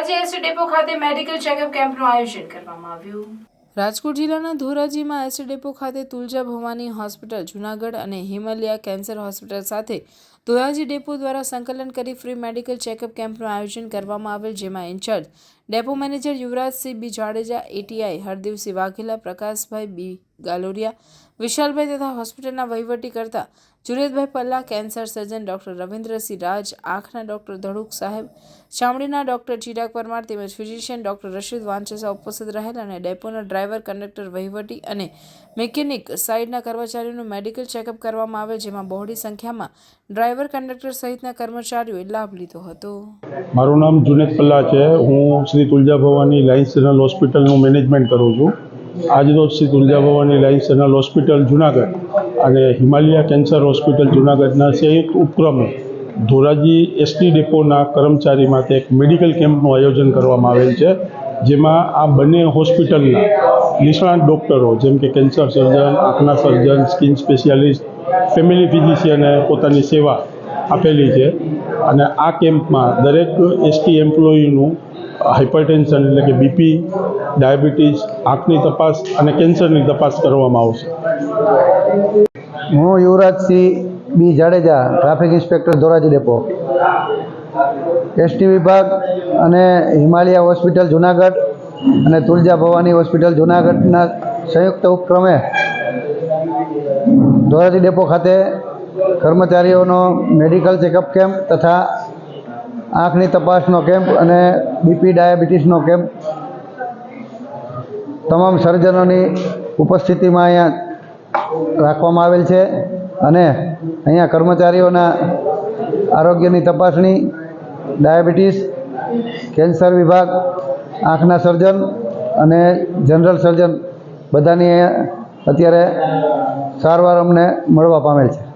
Dhoraji depot ખાતે medical checkup કેમ્પનું આયોજન કરવામાં આવ્યું. રાજકોટ જિલ્લાના ધોરાજીમાં એસટી ડેપો ખાતે તુલજા ભવાની હોસ્પિટલ, જુનાગઢ અને હિમાલયા કેન્સર હોસ્પિટલ સાથે ધોરાજી ડેપો દ્વારા સંકલન કરી ફ્રી મેડિકલ ચેકઅપ કેમ્પનું આયોજન કરવામાં આવેલ, જેમાં incharge depot manager Yuvrajsinh B Jadeja, ATI Hardevsinh Vaghela Prakashbhai B Galoriya, Vishalbhai તથા હોસ્પિટલના વહીવટી કરતા Juredbhai Palla, cancer surgeon doctor Ravindrasinh Raj, આંખના ડૉક્ટર ધડુક સાહેબ, ચામડીના ડૉક્ટર ચિરાગ પરમાર તેમજ ફિઝિશિયન ડૉક્ટર રશીદ વાંચસા ઉપસ્થિત રહેલ અને ડેપોના ડ્રાઈવર, કંડક્ટર, વહીવટી અને મિકેનિક સાઇડના કર્મચારીઓનું મેડિકલ ચેકઅપ કરવામાં આવેલ જેમાં બહોળી સંખ્યામાં ડ્રાઈવર કંડક્ટર સહિતના કર્મચારીઓએ લાભ લીધો હતો. મારું નામ જુનેદ પલ્લા છે. હું શ્રી તુલજા ભવાની લાયન્સ જનરલ હોસ્પિટલનું મેનેજમેન્ટ કરું છું. આજરોજ Shri Tulja Bhavani lions general hospital Junagadh અને હિમાલયા કેન્સર હોસ્પિટલ જુનાગઢના સંયુક્ત ઉપક્રમે ધોરાજી એસટી ડેપોના કર્મચારી માટે એક મેડિકલ કેમ્પનું આયોજન કરવામાં આવેલ છે, જેમાં આ બંને હોસ્પિટલના નિષ્ણાત ડૉક્ટરો, જેમ કે કેન્સર સર્જન, આંખના સર્જન, સ્કિન સ્પેશિયાલિસ્ટ ફેમિલી ફિઝિશિયને પોતાની સેવા આપેલી છે. અને આ કેમ્પમાં દરેક એસટી એમ્પ્લોયીનું હાઇપરટેન્શન એટલે કે બીપી ડાયાબિટીસ, આંખની તપાસ અને કેન્સરની તપાસ કરવામાં આવશે. હું Yuvrajsinh B Jadeja, traffic inspector, Dhoraji depot. ST વિભાગ અને હિમાલયા હોસ્પિટલ જુનાગઢ અને તુલજા ભવાની હોસ્પિટલ જુનાગઢના સંયુક્ત ઉપક્રમે ધોરાજી ડેપો ખાતે કર્મચારીઓનો મેડિકલ ચેકઅપ કેમ્પ તથા આંખની તપાસનો કેમ્પ અને બીપી ડાયાબિટીસનો કેમ્પ તમામ સર્જનોની ઉપસ્થિતિમાં અહીંયા રાખવામાં આવેલ છે અને અહીંયા કર્મચારીઓના આરોગ્યની તપાસણી, ડાયાબિટીસ, કેન્સર વિભાગ, આંખના સર્જન અને જનરલ સર્જન બધાની અત્યારે સારવાર અમને મળવા પામેલ છે.